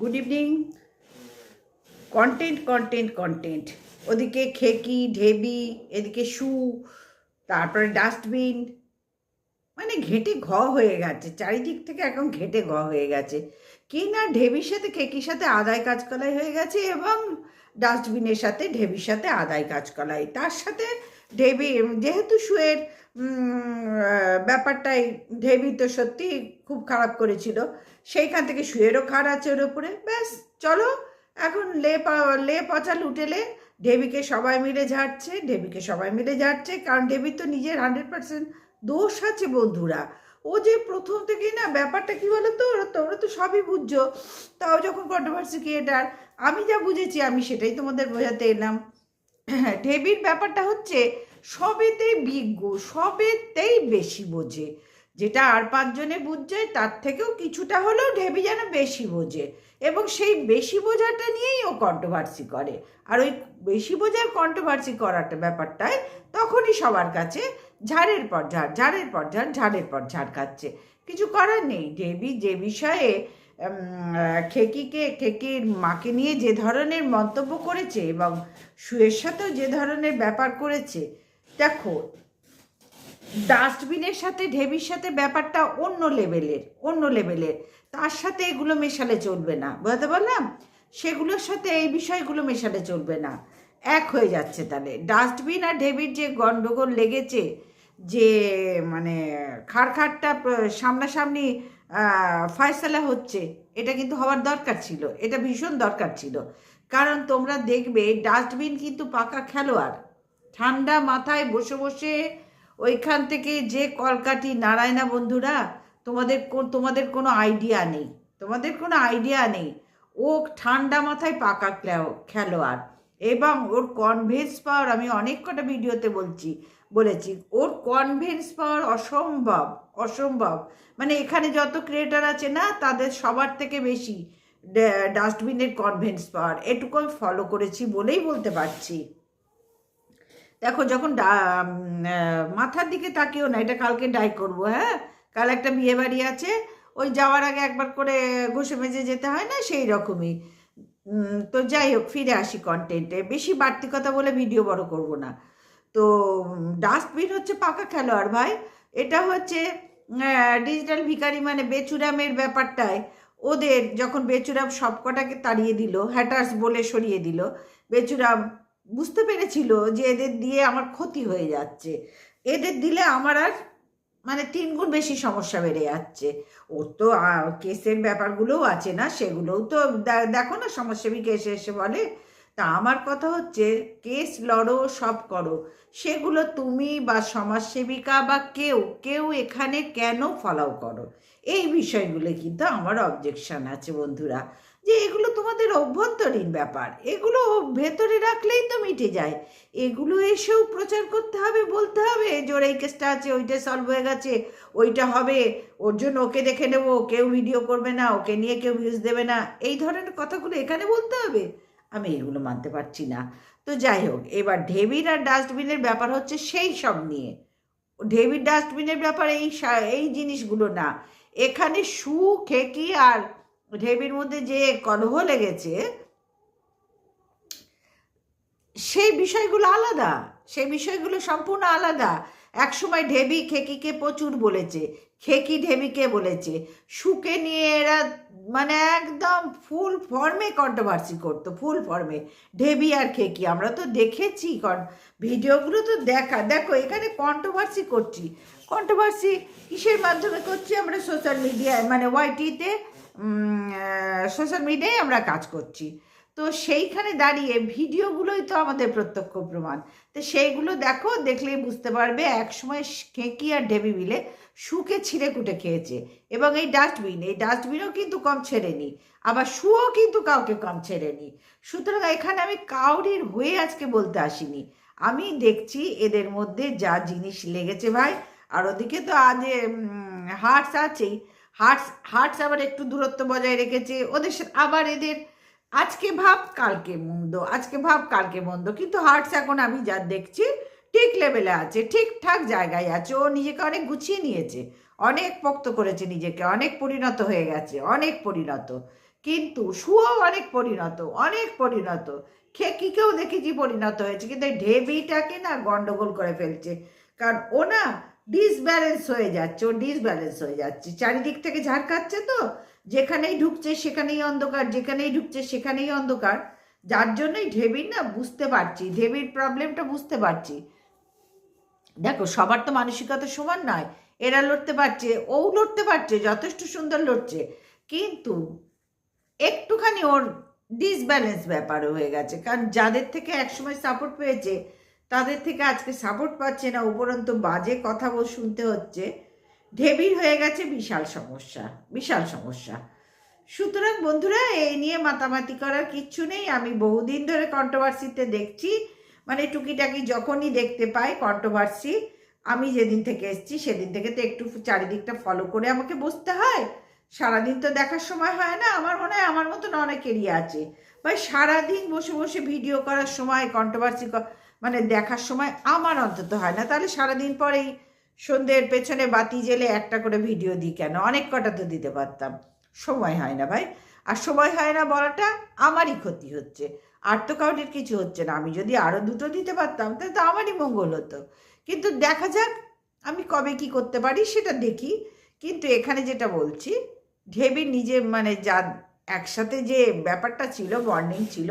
Good evening content content content ওদিকে খেকি, ঢেবি, এদিকে শু, তারপরে ডাস্টবিন। মানে ঘেটে ঘ হয়ে গেছে। চারিদিক থেকে এখন ঘেটে ঘ হয়ে গেছে। কি না ঢেবির সাথে, খেকির সাথে আদায় কাজকলাই হয়ে গেছে এবং ডাস্টবিনের সাথে, ঢেবির সাথে আদায় কাজকলাই। তার সাথে ঢেবি যেহেতু শুয়ের ব্যাপারটাই ঢেবি তো সত্যি খুব খারাপ করেছিল, সেইখান থেকে শুয়েরও খাড় আছে ওর উপরে। ব্যাস, চলো, এখন লে লে পচা লুটেলে ঢেবিকে সবাই মিলে ঝাড়ছে ঢেবিকে সবাই মিলে ঝাড়ছে, কারণ ঢেবির তো নিজের হান্ড্রেড পার্সেন্ট দোষ আছে বন্ধুরা। ও যে প্রথম থেকেই না ব্যাপারটা কি বলো তো, ওরা তোমরা তো সবই বুঝছ। তাও যখন কন্ট্রোভার্সি ক্রিয়েটার আমি যা বুঝেছি আমি সেটাই তোমাদের বোঝাতে এলাম। ঢেবির ব্যাপারটা হচ্ছে সবেতেই বিজ্ঞ, সবেতেই বেশি বোঝে। যেটা আর পাঁচজনে বুঝছে, তার থেকেও কিছুটা হলেও ঢেবি যেন বেশি বোঝে। এবং সেই বেশি বোঝাটা নিয়েই ও কন্ট্রোভার্সি করে। আর ওই বেশি বোঝার কন্ট্রোভার্সি করাটা ব্যাপারটায় তখনই সবার কাছে ঝাড়ের পর ঝাড়, ঝাড়ের পর ঝাড়, ঝাড়ের পর ঝাড় খাচ্ছে। কিছু করার নেই। ঢেবি যে বিষয়ে খেকিকে, খেকির মাকে নিয়ে যে ধরনের মন্তব্য করেছে এবং শুয়ের সাথেও যে ধরনের ব্যাপার করেছে দেখো ডাস্টবিনের সাথে, ঢেবির সাথে ব্যাপারটা অন্য লেভেলের অন্য লেভেলের তার সাথে এগুলো মেশালে চলবে না, বুঝতে পারলাম? সেগুলোর সাথে এই বিষয়গুলো মেশালে চলবে না। এক হয়ে যাচ্ছে তাহলে। ডাস্টবিন আর ঢেবির যে গন্ডগোল লেগেছে, যে মানে খাড়খাড়টা সামনাসামনি ফয়সালা হচ্ছে, এটা কিন্তু হওয়ার দরকার ছিল। এটা ভীষণ দরকার ছিল। কারণ তোমরা দেখবে ডাস্টবিন কিন্তু পাকা খেলোয়াড়। ঠান্ডা মাথায় বসে বসে ওইখান থেকে যে কলকাঠি নাড়ায় না বন্ধুরা, তোমাদের তোমাদের কোনো আইডিয়া নেই। তোমাদের কোনো আইডিয়া নেই। ও ঠান্ডা মাথায় পাকা খেলো- খেলোয়াড়। এবং ওর কনভেন্স পাওয়ার আমি অনেক কটা ভিডিওতে বলছি, বলেছি, ওর কনভেন্স পাওয়ার অসম্ভব অসম্ভব। মানে এখানে যত ক্রিয়েটার আছে না, তাদের সবার থেকে বেশি ডাস্টবিনের কনভেন্স পাওয়ার এটুকু আমি ফলো করেছি বলেই বলতে পারছি। দেখো, যখন মাথার দিকে তাকিও না, এটা কালকে ডাই করব হ্যাঁ? কাল একটা বিয়ে বাড়ি আছে, ওই যাওয়ার আগে একবার করে ঘষে মেজে যেতে হয় না? সেই রকমই। তো যাই হোক, ফিরে আসি কন্টেন্টে বেশি বাড়তি কথা বলে ভিডিও বড় করব না। তো ডাস্টবিন হচ্ছে পাকা খেলোয়াড় ভাই। এটা হচ্ছে ডিজিটাল ভিকারি মানে বেচুরামের ব্যাপারটায়। ওদের যখন বেচুরাম সবকটাকে তাড়িয়ে দিল হ্যাটার্স বলে সরিয়ে দিল, বেচুরাম বুঝতে পেরেছিল যে এদের দিয়ে আমার ক্ষতি হয়ে যাচ্ছে। এদের দিলে আমার আর মানে তিন গুণ বেশি সমস্যা বেড়ে যাচ্ছে। ওর তো কেসের ব্যাপারগুলোও আছে না, সেগুলোও তো দেখো না সমাজসেবীকে এসে এসে বলে, তা আমার কথা হচ্ছে, কেস লড়ো, সব করো। সেগুলো তুমি বা সমাজসেবিকা বা কেউ কেউ এখানে কেন ফলাও করো? এই বিষয়গুলো কিন্তু আমার অবজেকশন আছে বন্ধুরা। যে এগুলো তোমাদের অভ্যন্তরীণ ব্যাপার, এগুলো ভেতরে রাখলেই তো মিটে যায়। এগুলো এসেও প্রচার করতে হবে, বলতে হবে ওর এই কেসটা আছে, ওইটা সলভ হয়ে গেছে, ওইটা হবে, ওর জন্য ওকে দেখে নেব, কেউ ভিডিও করবে না, ওকে নিয়ে কেউ ভিউজ দেবে না, এই ধরনের কথাগুলো এখানে বলতে হবে। আমি এগুলো মানতে পারছি না। তো যাই হোক, এবার ঢেবির আর ডাস্টবিনের ব্যাপার হচ্ছে সেই সব নিয়ে। ঢেবির ডাস্টবিনের ব্যাপার এই এই জিনিসগুলো না। এখানে সু খেকি আর ঢেবির মধ্যে যে কলহ লেগেছে, সেই বিষয়গুলো আলাদা। সেই বিষয়গুলো সম্পূর্ণ আলাদা। একসময় ঢেবি খেকিকে প্রচুর বলেছে। খেকি ঢেবিকে বলেছে। সুকে নিয়ে এরা মানে একদম ফুল ফর্মে কন্ট্রোভার্সি করতো ফুল ফর্মে ঢেবি আর খেকি, আমরা তো দেখেছি ভিডিওগুলো তো দেখা। দেখো, এখানে কন্ট্রোভার্সি করছি। কন্ট্রোভার্সি কিসের মাধ্যমে করছি আমরা সোশ্যাল মিডিয়ায় মানে ওয়াইটিতে সোশ্যাল মিডিয়ায় আমরা কাজ করছি। তো সেইখানে দাঁড়িয়ে ভিডিওগুলোই তো আমাদের প্রত্যক্ষ প্রমাণ। তো সেইগুলো দেখো দেখলেই বুঝতে পারবে একসময় খেঁকি আর ডেবি মিলে শুকে ছিঁড়ে কুটে খেয়েছে। এবং এই ডাস্টবিন এই ডাস্টবিনও কিন্তু কম ছেড়েনি, আবার শুও কিন্তু কাউকে কম ছেড়েনি। সুতরাং এখানে আমি কাউরির হয়ে আজকে বলতে আসিনি। আমি দেখছি এদের মধ্যে যা জিনিস লেগেছে ভাই, আর ওদিকে তো আজ হার্টস আছেই। হার্টস হার্টস আবার একটু দূরত্ব বজায় রেখেছে। ওদের আবার এদের, আজকে ভাব, কালকে মন্দ, আজকে ভাব, কালকে মন্দ। কিন্তু হার্টস এখন আমি যা দেখছি, ঠিক লেভেলে আছে, ঠিকঠাক জায়গায় আছে। ও নিজেকে অনেক গুছিয়ে নিয়েছে, অনেক পোক্ত করেছে নিজেকে, অনেক পরিণত হয়ে গেছে, অনেক পরিণত। কিন্তু সুও অনেক পরিণত অনেক পরিণত। খেকিকেও দেখেছি পরিণত হয়েছে, কিন্তু এই ঢেবিটাকে না গন্ডগোল করে ফেলছে। কারণ ও না ডিসব্যালেন্স হয়ে যাচ্ছে, ও ডিসব্যালেন্স হয়ে যাচ্ছে। চারিদিক থেকে ঝাড়কাচ্ছে তো, যেখানেই ঢুকছে সেখানেই অন্ধকার, যেখানেই ঢুকছে সেখানেই অন্ধকার। যার জন্যই ঢেবির না বুঝতে পারছি, ঢেবির প্রবলেমটা বুঝতে পারছি। দেখো, সবার তো মানসিকতা সমান নয়, এরা লড়তে পারছে, ও লড়তে পারছে, যথেষ্ট সুন্দর লড়ছে। কিন্তু একটুখানি ওর ডিসব্যালেন্স ব্যাপার হয়ে গেছে, কারণ যাদের থেকে একসময় সাপোর্ট পেয়েছে তাদের থেকে আজকে সাপোর্ট পাচ্ছে না। উপরন্ত বাজে কথা বল শুনতে হচ্ছে। ঢেবির হয়ে গেছে বিশাল সমস্যা বিশাল সমস্যা। সুতরাং বন্ধুরা, এই নিয়ে মাতামাতি করার কিচ্ছু নেই। আমি বহুদিন ধরে কন্ট্রোভার্সিতে দেখছি। মানে টুকিটাকি যখনই দেখতে পাই কন্ট্রোভার্সি আমি যেদিন থেকে এসেছি সেদিন থেকে তো একটু চারিদিকটা ফলো করে আমাকে বসতে হয়। সারাদিন তো দেখার সময় হয় না। আমার মনে হয় আমার মতন অনেকেরই আছে। ভাই, সারাদিন বসে বসে ভিডিও করার সময় কন্ট্রোভার্সি মানে দেখার সময় আমার অন্তত হয় না। তাহলে সারাদিন পরেই সন্ধ্যের পেছনে বাতি জেলে একটা করে ভিডিও দিই কেন? অনেক কটা তো দিতে পারতাম। সময় হয় না ভাই। আর সময় হয় না বলাটা আমারই ক্ষতি হচ্ছে। আর তো কাউরির কিছু হচ্ছে না। আমি যদি আরও দুটো দিতে পারতাম, তাহলে তো আমারই মঙ্গল হতো। কিন্তু দেখা যাক আমি কবে কি করতে পারি, সেটা দেখি। কিন্তু এখানে যেটা বলছি, ঢেবি নিজে মানে যা একসাথে যে ব্যাপারটা ছিল বন্ডিং ছিল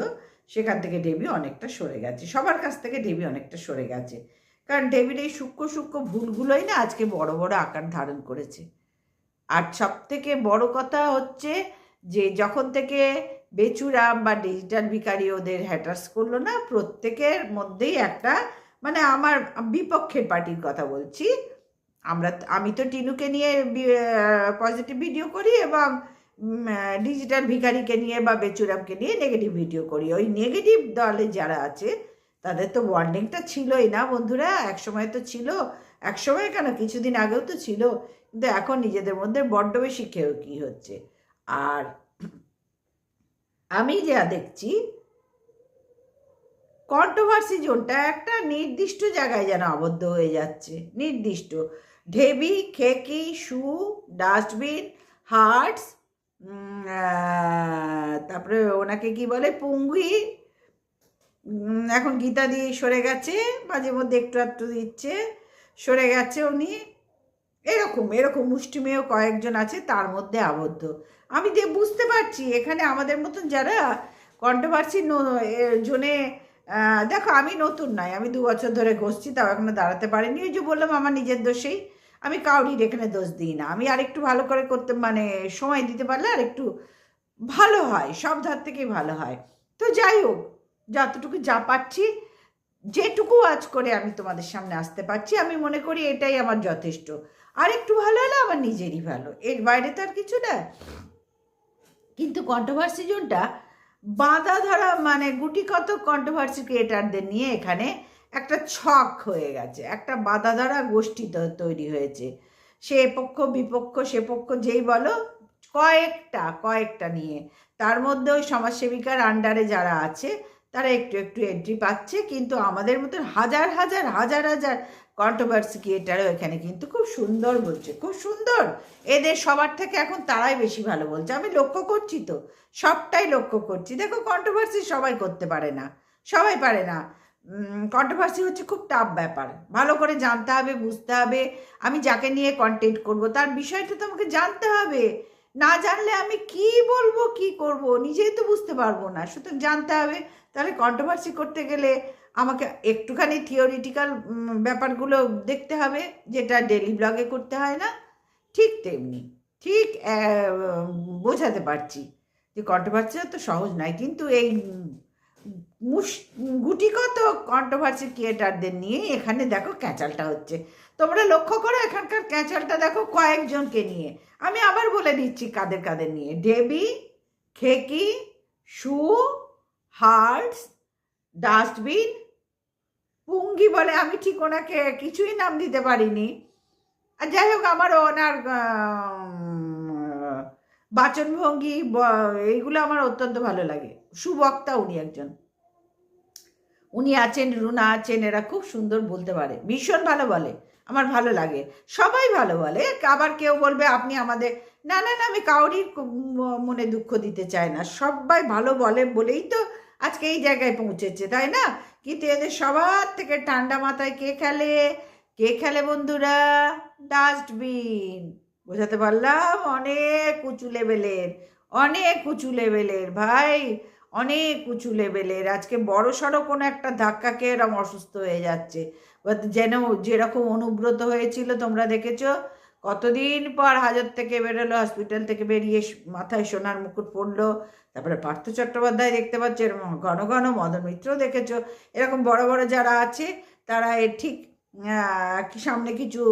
সেখান থেকে ঢেবি অনেকটা সরে গেছে। সবার কাছ থেকে ঢেবি অনেকটা সরে গেছে। কারণ ঢেবির এই সূক্ষ্ম সূক্ষ্ম ভুলগুলোই না আজকে বড় বড় আকার ধারণ করেছে। আর সব থেকে বড় কথা হচ্ছে যে, যখন থেকে বেচুরাম বা ডিজিটাল ভিকারি ওদের হ্যাটার্স করল না, প্রত্যেকের মধ্যেই একটা মানে আমার বিপক্ষের পার্টির কথা বলছি। আমরা, আমি তো টিনুকে নিয়ে পজিটিভ ভিডিও করি এবং ডিজিটাল ভিখারিকে নিয়ে বা বেচুরামকে নিয়ে নেগেটিভ ভিডিও করি। ওই নেগেটিভ দলে যারা আছে, তাদের তো বন্ডিংটা ছিলই না বন্ধুরা। একসময় তো ছিল, একসময় কেন? কিছুদিন আগেও তো ছিল। কিন্তু এখন নিজেদের মধ্যে বড্ড বেশি খেয়েও কী হচ্ছে। আর আমি যা দেখছি কন্ট্রোভার্সি জোনটা একটা নির্দিষ্ট জায়গায় যেন আবদ্ধ হয়ে যাচ্ছে। নির্দিষ্ট। ঢেবি, খেকি, শু ডাস্টবিন হার্টস তারপরে ওনাকে কি বলে? পুঙ্গি। এখন গীতা দিয়ে সরে গেছে, মাঝে মধ্যে একটু একটু দিচ্ছে। সরে গেছে উনি। এরকম এরকম মুষ্টিমেয় কয়েকজন আছে, তার মধ্যে আবদ্ধ। আমি দিয়ে বুঝতে পারছি, এখানে আমাদের মতন যারা কন্ট্রোভার্সি জোনে দেখো আমি নতুন নয়, আমি দু বছর ধরে ঘষছি, তাও এখনও দাঁড়াতে পারিনি। ওই যে বললাম, আমার নিজের দোষেই। আমি কাউরির এখানে দোষ দিই না। আমি আরেকটু ভালো করে করতে মানে সময় দিতে পারলে আর একটু ভালো হয়, সব ধার থেকেই ভালো হয়। তো যাই হোক, যতটুকু যা পাচ্ছি যেটুকু আজ করে আমি তোমাদের সামনে আসতে পারছি, আমি মনে করি এটাই আমার যথেষ্ট। আর একটু ভালো হলে আমার নিজেরই ভালো, এর বাইরে তো আর কিছু না। কিন্তু কন্ট্রোভার্সি জোনটা বাঁধা ধরা মানে গুটি কত কন্ট্রোভার্সি ক্রিয়েটারদের নিয়ে এখানে একটা ছক হয়ে গেছে, একটা বাঁধা ধরা গোষ্ঠী তৈরি হয়েছে। সে পক্ষ, বিপক্ষ, সে পক্ষ যেই বলো, কয়েকটা কয়েকটা নিয়ে। তার মধ্যে ওই সমাজসেবিকার আন্ডারে যারা আছে, তারা একটু একটু এন্ট্রি পাচ্ছে, কিন্তু আমাদের মতন হাজার হাজার হাজার হাজার কন্ট্রোভার্সি ক্রিয়েটারও এখানে কিন্তু খুব সুন্দর বলছে, খুব সুন্দর। এদের সবার থেকে এখন তারাই বেশি ভালো বলছে। আমি লক্ষ্য করছি তো, সবটাই লক্ষ্য করছি। দেখো কন্ট্রোভার্সি সবাই করতে পারে না, সবাই পারে না। কন্ট্রোভার্সি হচ্ছে খুব টাফ ব্যাপার। ভালো করে জানতে হবে, বুঝতে হবে, আমি যাকে নিয়ে কন্টেন্ট করব, তার বিষয়টা তো আমাকে জানতে হবে। না জানলে আমি কি বলব, কি করব, নিজেই তো বুঝতে পারব না। সুতরাং জানতে হবে, তাহলে কন্ট্রোভার্সি করতে গেলে আমাকে একটুখানি থিওরিটিক্যাল ব্যাপারগুলো দেখতে হবে, যেটা ডেলি ব্লগে করতে হয় না। ঠিক তেমনি, ঠিক বোঝাতে পারছি যে কন্ট্রোভার্সি তো সহজ নয়, কিন্তু এই গুটিগত কন্ট্রোভার্সি ক্রিয়েটারদের নিয়ে এখানে দেখো ক্যাঁচালটা হচ্ছে। তোমরা লক্ষ্য করো, এখানকার ক্যাঁচালটা দেখো কয়েকজনকে নিয়ে। আমি আবার বলে দিচ্ছি কাদের কাদের নিয়ে। ডেবি খেকি শু হার্টস ডাস্টবিন পুঙ্গি বলে আমি ঠিক ওনাকে কিছুই নাম দিতে পারিনি। আর যাই হোক, আমার ওনার বাচনভঙ্গি এইগুলো আমার অত্যন্ত ভালো লাগে। সুবক্তা উনি একজন। উনি আছেন, রুনা আছেন, এরা খুব সুন্দর বলতে পারে। ভীষণ ভালো বলে। আমার ভালো লাগে। সবাই ভালো বলে। আবার কেউ বলবে, আপনি আমাদের না না না, আমি কাউরির মনে দুঃখ দিতে চাই না। সবাই ভালো বলে বলেই তো আজকে এই জায়গায় পৌঁছেছে, তাই না? কিন্তু এদের সবার থেকে ঠান্ডা মাথায় কে খেলে? কে খেলে বন্ধুরা? ডাস্টবিন। বোঝাতে পারলাম? অনেক উঁচু লেভেলের, অনেক উঁচু লেভেলের, ভাই, অনেক উঁচু লেভেলের। আজকে বড় সড়ো কোনো একটা ধাক্কাকে এরম অসুস্থ হয়ে যাচ্ছে। যেন যেরকম অনুব্রত হয়েছিল, তোমরা দেখেছ? কতদিন পর হাজার থেকে বেরোলো, হসপিটাল থেকে বেরিয়ে মাথায় সোনার মুকুট পড়ল তারপরে পার্থ চট্টোপাধ্যায় দেখতে পাচ্ছ এরকম ঘন ঘন মদন মিত্র দেখেছ। এরকম বড় বড় যারা আছে, তারা এর ঠিক সামনে কিছু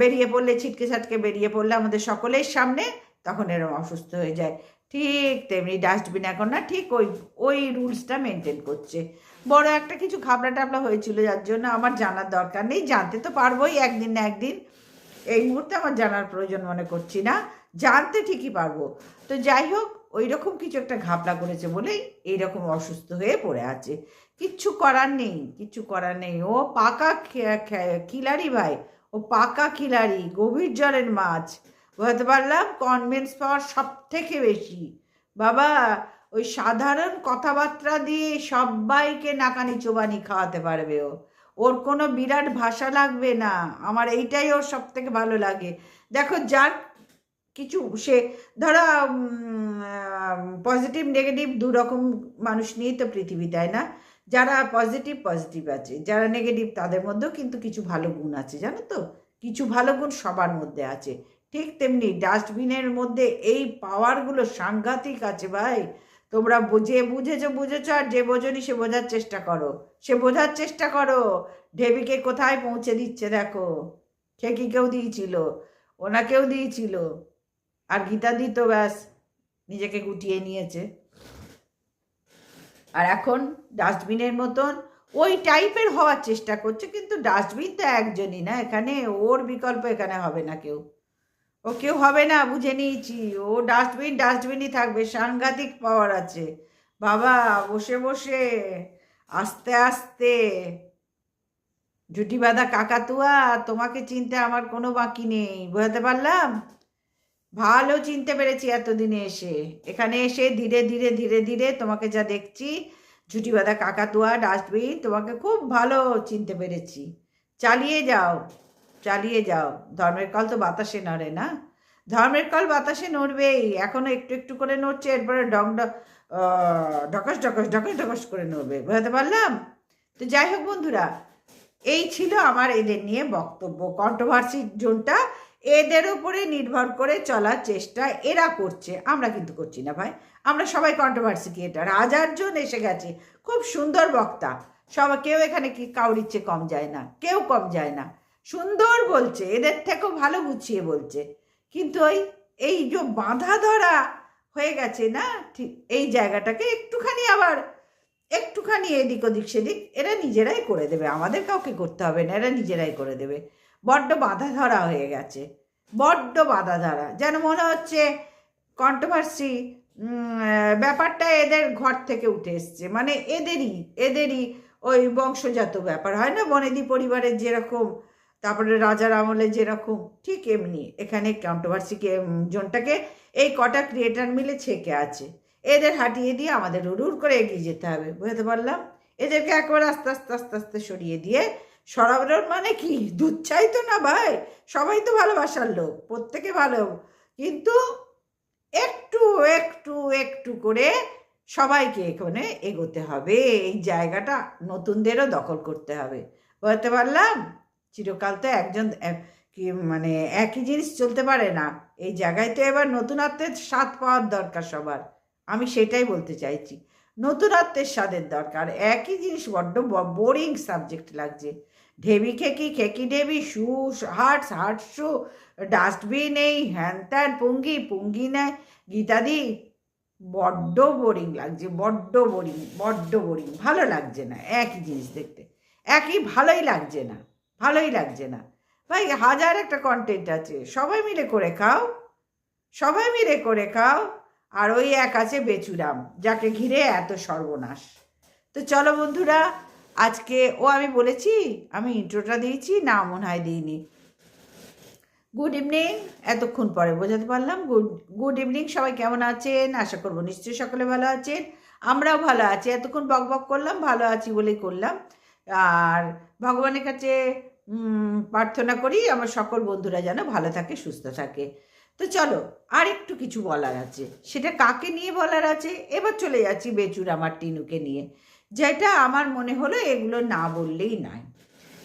বেরিয়ে পড়লে, ছিটকে ছাটকে বেরিয়ে পড়লে আমাদের সকলের সামনে তখন এরকম অসুস্থ হয়ে যায়। ঠিক তেমনি ডাস্টবিন এখন না, ঠিক ওই ওই রুলসটা মেনটেন করছে। বড় একটা কিছু খাবলা টাবলা হয়েছিল যার জন্য আমার জানার দরকার নেই। জানতে তো পারবোই একদিন না একদিন। এই মুহূর্তে আমার জানার প্রয়োজন মনে করছি না। জানতে ঠিকই পারব। তো যাই হোক ওই রকম কিছু একটা ঘাপলা করেছে বলেই এইরকম অসুস্থ হয়ে পড়ে আছে। কিচ্ছু করার নেই, কিচ্ছু করার নেই। ও পাকা খিলাড়ি ভাই। ও পাকা খিলাড়ি, গভীর জলের মাছ। বুঝতে পারলাম কনভেন্স পাওয়ার সব থেকে বেশি। বাবা, ওই সাধারণ কথাবার্তা দিয়ে সবাইকে নাকানি চোবানি খাওয়াতে পারবে ও। ওর কোনো বিরাট ভাষা লাগবে না। আমার এইটাই ওর সব থেকে ভালো লাগে। দেখো, যার কিছু, সে ধরো পজিটিভ নেগেটিভ দু রকম মানুষ নিয়েই তো পৃথিবী, তাই না? যারা পজিটিভ পজিটিভ আছে। যারা নেগেটিভ তাদের মধ্যেও কিন্তু কিছু ভালো গুণ আছে, জানো তো? কিছু ভালো গুণ সবার মধ্যে আছে। ঠিক তেমনি ডাস্টবিনের মধ্যে এই পাওয়ারগুলো সাংঘাতিক আছে ভাই। তোমরা বুঝে, বুঝেছ বুঝেছ, আর যে বোঝনি সে বোঝার চেষ্টা করো। সে বোঝার চেষ্টা করো। ঢেবিকে কোথায় পৌঁছে দিচ্ছে দেখো? খেকিকেও দিয়েছিল? ওনাকেও দিয়েছিল। আর গীতা দিত ব্যাস নিজেকে গুটিয়ে নিয়েছে। আর এখন ডাস্টবিনের মতন ওই টাইপের হওয়ার চেষ্টা করছে, কিন্তু ডাস্টবিন তো একজনই না, এখানে ওর বিকল্প এখানে হবে না কেউ। ও কেউ হবে না, বুঝে নিয়েছি। ও ডাস্টবিন, ডাস্টবিনই থাকবে, সাংঘাতিক পাওয়ার আছে। বাবা, বসে বসে, আস্তে আস্তে। জুটি বাঁধা কাকাতুয়া, তোমাকে চিনতে আমার কোনো বাকি নেই, বোঝাতে পারলাম? ভালো চিনতে পেরেছি এতদিনে এসে। এখানে এসে ধীরে ধীরে ধীরে ধীরে তোমাকে যা দেখছি ঝুটি বাঁধা কাকাতুয়া, ডাস্টবিন, তোমাকে খুব ভালো চিনতে পেরেছি। চালিয়ে যাও চালিয়ে যাও। ধর্মের কল তো বাতাসে নড়ে না? ধর্মের কল বাতাসে নড়বেই। এখনও একটু একটু করে নড়ছে, এরপরে ডং ঢকস ঢকস ঢকস ঢকস করে নড়বে। বোঝাতে পারলাম? তো যাই হোক বন্ধুরা, এই ছিল আমার এদের নিয়ে বক্তব্য। কন্ট্রোভার্সি জোনটা এদের উপরে নির্ভর করে চলার চেষ্টা এরা করছে। আমরা কিন্তু করছি না ভাই। আমরা সবাই কন্ট্রোভার্সি ক্রিয়েটার হাজার জন এসে গেছে। খুব সুন্দর বক্তা। সবাই কেউ এখানে কি কাউরির চেয়ে কম যায় না। কেউ কম যায় না। সুন্দর বলছে। এদের থেকেও ভালো গুছিয়ে বলছে। কিন্তু ওই, এই যে বাঁধা ধরা হয়ে গেছে না, ঠিক এই জায়গাটাকে একটুখানি আবার, একটুখানি এদিক ওদিক সেদিক এরা নিজেরাই করে দেবে। আমাদের কাউকে করতে হবে না। এরা নিজেরাই করে দেবে। বড্ড বাধা ধরা হয়ে গেছে। বড্ড বাধা ধরা যেন মনে হচ্ছে কন্ট্রোভার্সি ব্যাপারটা এদের ঘর থেকে উঠে এসছে। মানে এদেরই এদেরই ওই বংশজাত ব্যাপার। হয় না? বনেদি পরিবারের যেরকম, তারপরে রাজার আমলে যেরকম, ঠিক এমনি। এখানে কন্ট্রোভার্সিকে জোনটাকে এই কটা ক্রিয়েটার মিলে ছেকে আছে। এদের হাঁটিয়ে দিয়ে আমাদের উড়ুর করে এগিয়ে যেতে হবে। বুঝতে পারলাম? এদেরকে একবার আস্তে আস্তে আস্তে আস্তে সরিয়ে দিয়ে সরাবরণ মানে কি? দুধ চাই তো না ভাই? সবাই তো ভালোবাসার লোক, প্রত্যেকে ভালো। কিন্তু একটু একটু একটু করে সবাইকে এখানে এগোতে হবে। এই জায়গাটা নতুনদেরও দখল করতে হবে। বলতে পারলাম? চিরকাল তো একজন এক- কি মানে একই জিনিস চলতে পারে না। এই জায়গায় তো এবার নতুনত্বের স্বাদ পাওয়ার দরকার সবার। আমি সেটাই বলতে চাইছি। নতুনত্বের স্বাদের দরকার। একই জিনিস বড্ড বোরিং সাবজেক্ট লাগছে। ঢেবি খেকি খেকি ঢেবি, shoe hearts heart shoe, dustbin এই, হ্যান ত্যান, পুঙ্গি পুঙ্গি নেয় গীতাদি বড্ড বোরিং লাগছে, বড্ড বোরিং বড্ড বোরিং, ভালো লাগছে না, একই জিনিস দেখতে, একই ভালোই লাগছে না, ভালোই লাগছে না। ভাই, হাজার একটা কন্টেন্ট আছে, সবাই মিলে করে খাও, সবাই মিলে করে খাও, আর ওই এক আছে বেচুরাম, যাকে ঘিরে এত সর্বনাশ। তো চলো বন্ধুরা আজকে ও আমি বলেছি, আমি ইন্ট্রোটা দিয়েছি, না মনে হয় দিইনি। গুড ইভিনিং এতক্ষণ পরে বোঝাতে পারলাম। গুড গুড ইভিনিং সবাই কেমন আছেন? আশা করব নিশ্চয়ই সকলে ভালো আছেন। আমরাও ভালো আছি। এতক্ষণ বক বক করলাম, ভালো আছি বলেই করলাম। আর ভগবানের কাছে প্রার্থনা করি, আমার সকল বন্ধুরা যেন ভালো থাকে, সুস্থ থাকে। তো চলো আর একটু কিছু বলার আছে। সেটা কাকে নিয়ে বলার আছে? এবার চলে যাচ্ছি বেচুর আমার টিনুকে নিয়ে। যেটা আমার মনে হলো এগুলো না বললেই নয়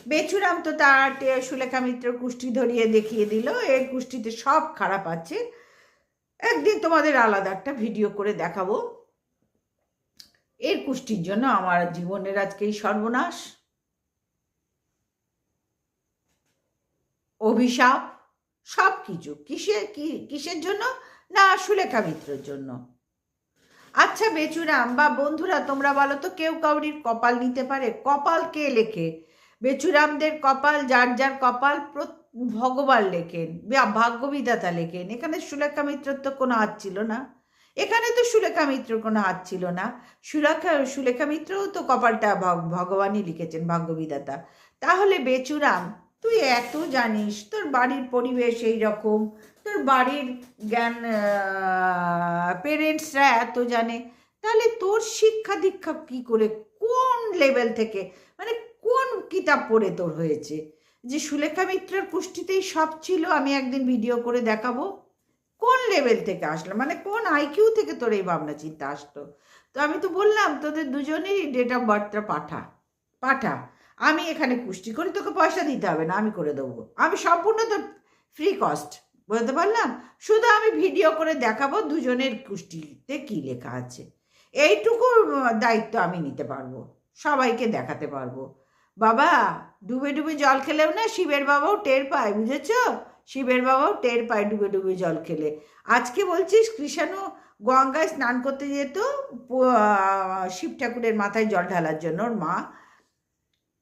বেচুরাম তো তার সুলেখা মিত্র কুষ্টি ধরিয়ে দেখিয়ে দিল, এর কুষ্টিতে সব খারাপ আছে। একদিন তোমাদের আলাদা একটা ভিডিও করে দেখাবো। এর কুষ্টির জন্য আমার জীবনের আজকে এই সর্বনাশ। অভিশাপ সব কিছু কিসের কি, কিসের জন্য? না, সুলেখা মিত্রর জন্য। আচ্ছা বেচুরাম, বা বন্ধুরা, তোমরা বলো তো কেউ কাউরির কপাল নিতে পারে? কপাল কে লেখে? বেচুরামদের কপাল, যার যার কপাল ভগবান লেখেন ভাগ্যবিধাতা লেখেন। এখানে সুলেখা মিত্রর তো কোনো হাত ছিল না। এখানে তো সুলেখা মিত্রর কোনো হাত ছিল না। সুলেখা সুলেখা মিত্রও তো কপালটা ভগ- ভগবানই লিখেছেন, ভাগ্যবিধাতা। তাহলে বেচুরাম তুই এত জানিস, তোর বাড়ির পরিবেশ এই রকম তোর বাড়ির জ্ঞান পেরেন্টসরা এত জানে, তাহলে তোর শিক্ষা দীক্ষা কী করে, কোন লেভেল থেকে মানে কোন কিতাব পড়ে তোর হয়েছে? যে সুলেখা মিত্রের পুষ্টিতেই সব ছিল, আমি একদিন ভিডিও করে দেখাবো। কোন লেভেল থেকে আসলো? মানে কোন আইকিউ থেকে তোর এই ভাবনা চিন্তা আসতো তো আমি তো বললাম, তোদের দুজনেরই ডেট অফ বার্থটা পাঠা পাঠা। আমি এখানে পুষ্টি করি, তোকে পয়সা দিতে হবে না, আমি করে দেবো। আমি সম্পূর্ণ তো ফ্রি কস্ট বলতে পারলাম? শুধু আমি ভিডিও করে দেখাবো দুজনের কুষ্টিতে কী লেখা আছে। এইটুকু দায়িত্ব আমি নিতে পারব, সবাইকে দেখাতে পারব। বাবা, ডুবে ডুবে জল খেলেও না শিবের বাবাও টের পায়, বুঝেছ? শিবের বাবাও টের পায় ডুবে ডুবে জল খেলে। আজকে বলছিস কৃষাণু গঙ্গায় স্নান করতে যেত শিব ঠাকুরের মাথায় জল ঢালার জন্য, ওর মা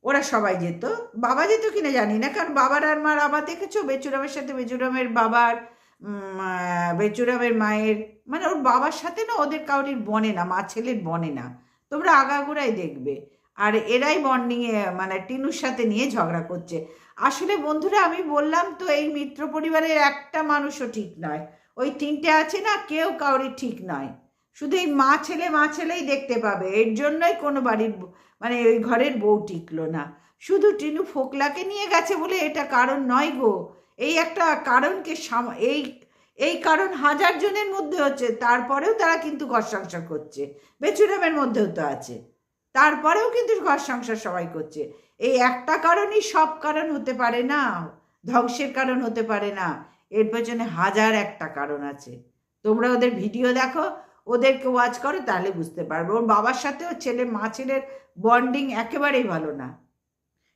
ওরা সবাই যেত। বাবা যেত কিনা জানি না, কারণ বাবার আর মার আবার দেখেছ? বেচুরামের সাথে বেচুরামের বাবার বেচুরামের মায়ের মানে ওর বাবার সাথে না ওদের কাউরির বনে না, মা ছেলের বনে না। তোমরা আগাগোড়াই দেখবে। আর এরাই বন্ডিংয়ে মানে টিনুর সাথে নিয়ে ঝগড়া করছে। আসলে বন্ধুরা, আমি বললাম তো এই মিত্র পরিবারের একটা মানুষও ঠিক নয়। ওই তিনটে আছে না, কেউ কাউরি ঠিক নয়। শুধু এই মা ছেলে, মা ছেলেই দেখতে পাবে। এর জন্যই কোনো বাড়ির মানে ওই ঘরের বউ টিকলো না। শুধু টিনু ফোকলাকে নিয়ে গেছে বলে এটা কারণ নয় গো। এই একটা কারণকে এই এই কারণ হাজার জনের মধ্যে হচ্ছে, তারপরেও তারা কিন্তু ঘর সংসার করছে। বেচুরামের মধ্যেও তো আছে। তারপরেও কিন্তু ঘর সংসার সবাই করছে। এই একটা কারণই সব কারণ হতে পারে না, ধ্বংসের কারণ হতে পারে না। এর পেছনে হাজার একটা কারণ আছে। তোমরা ওদের ভিডিও দেখো ওদেরকে ওয়াচ করো তাহলে বুঝতে পারবে। ওর বাবার সাথে ওর ছেলে, মা ছেলের বন্ডিং একেবারেই ভালো না।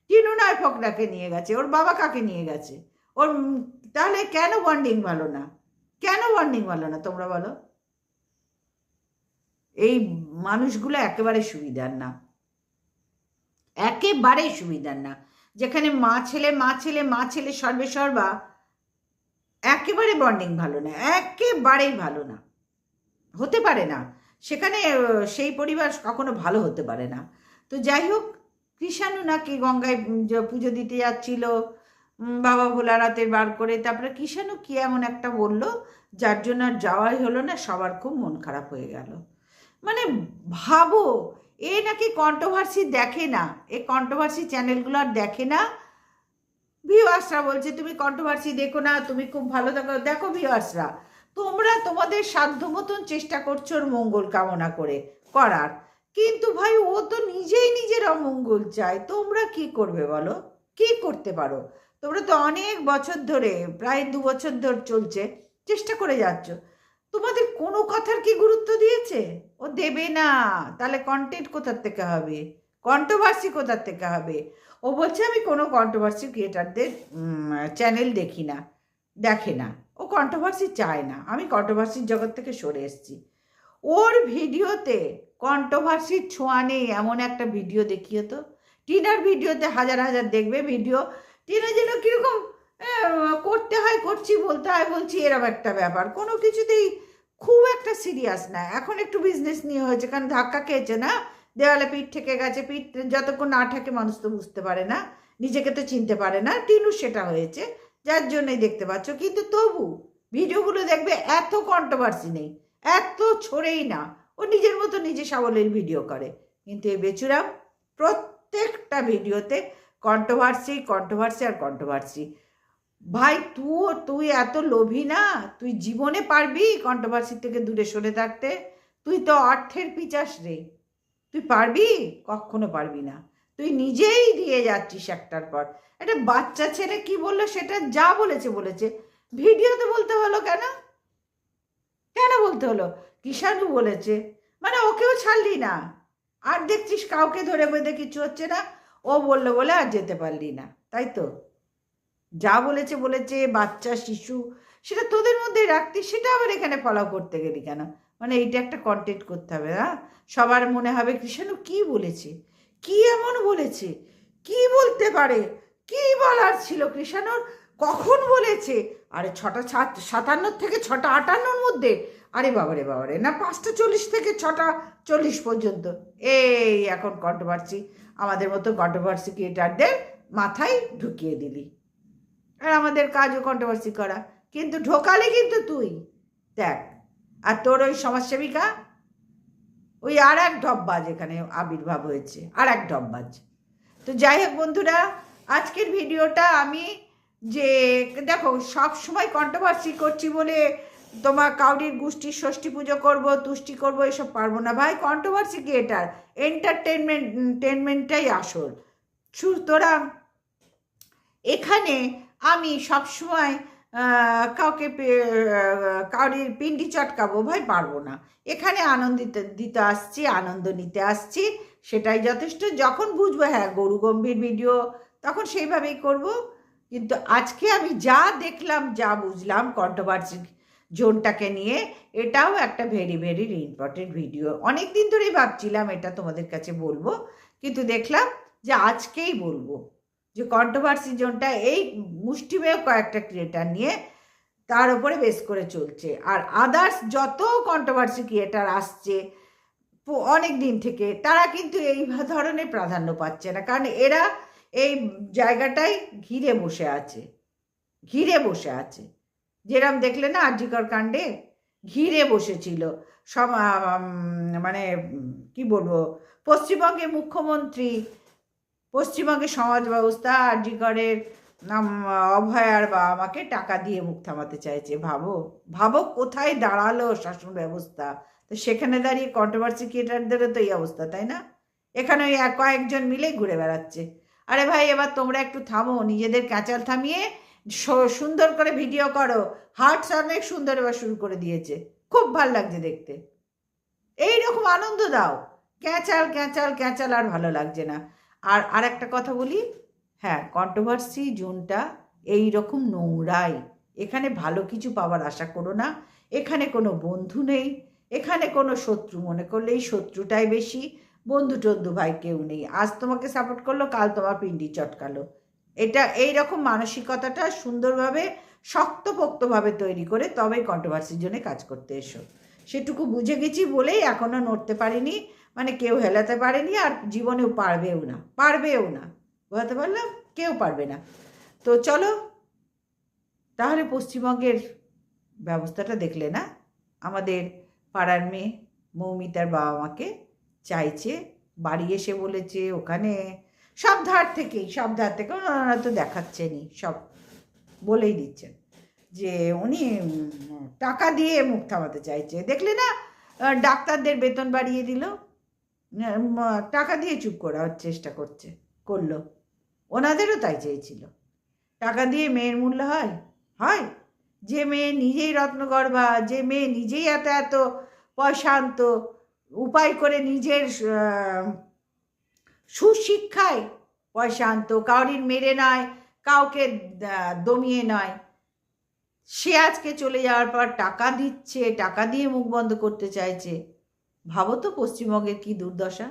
টিনু নয় ফকরাকে নিয়ে গেছে। ওর বাবা কাকে নিয়ে গেছে? ওর তাহলে কেন বন্ডিং ভালো না? কেন বন্ডিং ভালো না তোমরা বলো? এই মানুষগুলো একেবারে সুবিধার না। একেবারেই সুবিধার না। যেখানে মা ছেলে মা ছেলে মা ছেলে সর্বে সর্বা, একেবারে বন্ডিং ভালো না। একেবারেই ভালো না। হতে পারে না। সেখানে সেই পরিবার কখনো ভালো হতে পারে না। তো যাই হোক, কৃষাণু নাকি গঙ্গায় পুজো দিতে যাচ্ছিল বাবা ভোলারাতের বার করে, তারপরে কৃষাণু কি এমন একটা বলল, যার জন্য আর যাওয়াই হলো না, সবার খুব মন খারাপ হয়ে গেল। মানে ভাবো, এ নাকি কন্ট্রোভার্সি দেখে না, এ কন্ট্রোভার্সি চ্যানেলগুলো আর দেখে না। ভিউয়ার্সরা বলছে, তুমি কন্ট্রোভার্সি দেখো না, তুমি খুব ভালো থাকো। দেখো ভিউয়ার্সরা তোমরা তোমাদের সাধ্য মতন চেষ্টা করছ ওর মঙ্গল কামনা করে, করার। কিন্তু ভাই, ও তো নিজেই নিজের অমঙ্গল চায়। তোমরা কি করবে বলো? কি করতে পারো? তোমরা তো অনেক বছর ধরে, প্রায় দু বছর ধরে চলছে, চেষ্টা করে যাচ্ছ। তোমাদের কোনো কথার কি গুরুত্ব দিয়েছে? ও দেবে না। তাহলে কন্টেন্ট কোথার থেকে হবে? কন্ট্রোভার্সি কোথার থেকে হবে? ও বলছে, আমি কোনো কন্ট্রোভার্সি ক্রিয়েটারদের চ্যানেল দেখি না, দেখে না। ও কন্ট্রোভার্সি চায় না। আমি কন্ট্রোভার্সির জগৎ থেকে সরে এসেছি। ওর ভিডিওতে কন্ট্রোভার্সির ছোঁয়া নেই এমন একটা ভিডিও দেখিও তো টিনার ভিডিওতে হাজার হাজার দেখবে ভিডিও। টিনা যেন কীরকম করতে হয়, করছি, বলতে হয়, বলছি এরকম একটা ব্যাপার। কোনো কিছুতেই খুব একটা সিরিয়াস না। এখন একটু বিজনেস নিয়ে হয়েছে। কারণ ধাক্কা খেয়েছে না? দেওয়ালে পিঠ থেকে গেছে। পিঠ যতক্ষণ না থাকে মানুষ তো বুঝতে পারে না। নিজেকে তো চিনতে পারে না। টিনু সেটা হয়েছে। যার জন্যই দেখতে পাচ্ছ। কিন্তু তবু ভিডিওগুলো দেখবে এত কন্ট্রোভার্সি নেই, এত ছড়েই না। ও নিজের মতো নিজে সাবলের ভিডিও করে। কিন্তু এই বেচুরাম প্রত্যেকটা ভিডিওতে কন্ট্রোভার্সি কন্ট্রোভার্সি আর কন্ট্রোভার্সি ভাই তুই তুই এত লোভী না? তুই জীবনে পারবি কন্ট্রোভার্সি থেকে দূরে সরে থাকতে? তুই তো অর্থের পিচাস রে। তুই পারবি? কখনো পারবি না। তুই নিজেই দিয়ে যাচ্ছিস একটার পর। একটা বাচ্চা ছেলে কি বলল সেটা যা বলেছে বলেছে। ভিডিওতে বলতে হলো কেন? কেন বলতে হলো? কিষাণু বলেছে। মানে ওকেও ছাড়লি না। আর দেখছিস কাউকে ধরে বেঁধে কিছু হচ্ছে না। ও বলল বলে আর যেতে পারলি না, তাই তো? যা বলেছে বলেছে, বাচ্চা, শিশু, সেটা তোদের মধ্যে রাখতি সেটা আবার এখানে ফলো করতে গেলি কেন? মানে এইটা একটা কন্টেন্ট করতে হবে না সবার মনে হবে কৃষাণু কি বলেছে? কি এমন বলেছে? কি বলতে পারে? কি বলার ছিল কৃষাণুর? কখন বলেছে? আরে ছটা সাত, সাতান্ন থেকে ছটা আটান্নর মধ্যে। আরে বাবারে বাবারে, না পাঁচটা চল্লিশ থেকে ছটা চল্লিশ পর্যন্ত। এই এখন কন্ট্রোভার্সি আমাদের মতো কন্ট্রোভার্সি ক্রিয়েটারদের মাথায় ঢুকিয়ে দিলি। আর আমাদের কাজও কন্ট্রোভার্সি করা। কিন্তু ঢোকালে কিন্তু তুই। দেখ, আর তোর ওই সমাজসেবিকা ওই আর এক ঢপবাজ এখানে আবির্ভাব হয়েছে, আর এক ঢপবাজ তো যাই হোক বন্ধুরা, আজকের ভিডিওটা আমি যে, দেখো, সব সময় কন্ট্রোভার্সি করছি বলে তোমার কাউরির গোষ্ঠীর ষষ্ঠী পুজো করব, তুষ্টি করব, এসব পারব না। ভাই কন্ট্রোভার্সি কি এটার এন্টারটেনমেন্ট টেনমেন্টটাই আসল। সুতরাং এখানে আমি সবসময় কাউকে কাউরির পিন্ডি চটকাবো ভাই, পারব না। এখানে আনন্দিত দিতে আসছি, আনন্দ নিতে আসছি, সেটাই যথেষ্ট। যখন বুঝব হ্যাঁ গরু গম্ভীর ভিডিও, তখন সেইভাবেই করব। কিন্তু আজকে আমি যা দেখলাম, যা বুঝলাম কন্ট্রোভার্সি জোনটাকে নিয়ে, এটাও একটা ভেরি ভেরি ইম্পর্টেন্ট ভিডিও অনেক দিন ধরেই ভাবছিলাম এটা তোমাদের কাছে বলব, কিন্তু দেখলাম যে আজকেই বলব। যে কন্ট্রোভার্সি জোনটা এই মুষ্টিমেয় কয়েকটা ক্রিয়েটার নিয়ে তার উপরে বেস করে চলছে। আর আদার্স যত কন্ট্রোভার্সি ক্রিয়েটার আসছে অনেক দিন থেকে তারা কিন্তু এই ধরনের প্রাধান্য পাচ্ছে না। কারণ এরা এই জায়গাটাই ঘিরে বসে আছে। ঘিরে বসে আছে। যেরম দেখলে না আর্যিকর কাণ্ডে ঘিরে বসেছিল। সব আম, মানে কি বলব? পশ্চিমবঙ্গের মুখ্যমন্ত্রী পশ্চিমবঙ্গের সমাজ ব্যবস্থা আর্যিকরের অভয়ার বা আমাকে টাকা দিয়ে মুখ থামাতে চাইছে। ভাবো ভাবো কোথায় দাঁড়াল শাসন ব্যবস্থা। তো সেখানে দাঁড়িয়ে কন্ট্রোভার্সি ক্রিয়েটারদেরও তো এই অবস্থা, তাই না? এখানে ওই কয়েকজন মিলেই ঘুরে বেড়াচ্ছে। আরে ভাই, এবার তোমরা একটু থামো, নিজেদের ক্যাচাল থামিয়ে সুন্দর করে ভিডিও করো। হার্টস অনেক সুন্দর এবার শুরু করে দিয়েছে। খুব ভালো লাগছে দেখতে। এই রকম আনন্দ দাও। ক্যাচাল ক্যাচাল ক্যাচাল আর ভালো লাগছে না। আর আর একটা কথা বলি হ্যাঁ কন্ট্রোভার্সি জোনটা এই রকম নোংরাই। এখানে ভালো কিছু পাওয়ার আশা করো না। এখানে কোনো বন্ধু নেই। এখানে কোনো শত্রু মনে করলে এই শত্রুটাই বেশি। বন্ধু টন্ধু ভাই কেউ নেই। আজ তোমাকে সাপোর্ট করল, কাল তোমার পিন্ডি চটকালো। এটা এই রকম মানসিকতাটা সুন্দরভাবে, শক্তপোক্তভাবে তৈরি করে তবেই কন্ট্রোভার্সির জন্য কাজ করতে এসো। সেটুকু বুঝে গেছি বলেই এখনও নড়তে পারিনি। মানে কেউ হেলাতে পারেনি আর জীবনেও পারবেও না পারবেও না। বোঝাতে পারলাম, কেউ পারবে না। তো চলো, তাহলে পশ্চিমবঙ্গের ব্যবস্থাটা দেখলে না, আমাদের পাড়ার মেয়ে মৌমিতার বাবা মাকে চাইছে, বাড়ি এসে বলেছে ওখানে, সব ধার থেকেই, সব ধার থেকে ওনারা তো দেখাচ্ছেনই, সব বলেই দিচ্ছেন যে উনি টাকা দিয়ে মুখ থামাতে চাইছে। দেখলে না ডাক্তারদের বেতন বাড়িয়ে দিল টাকা দিয়ে চুপ করার চেষ্টা করছে, করল। ওনাদেরও তাই চেয়েছিল। টাকা দিয়ে মেয়ের মূল্য হয়? হয়। যে মেয়ে নিজেই রত্নগর্ভা যে মেয়ে নিজেই এত এত পয়সা আনতো উপায় করে নিজের সুশিক্ষায় পয়সা আনতো কাউরির মেরে নয়, কাউকে দমিয়ে নয়। সে আজকে চলে যাওয়ার পর টাকা দিচ্ছে, টাকা দিয়ে মুখ বন্ধ করতে চাইছে। ভাবো তো পশ্চিমবঙ্গের কী দুর্দশা।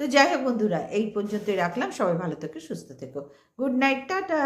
তো যাই হোক বন্ধুরা, এই পর্যন্তই রাখলাম। সবাই ভালো থেকো, সুস্থ থেকো। Good night, tata.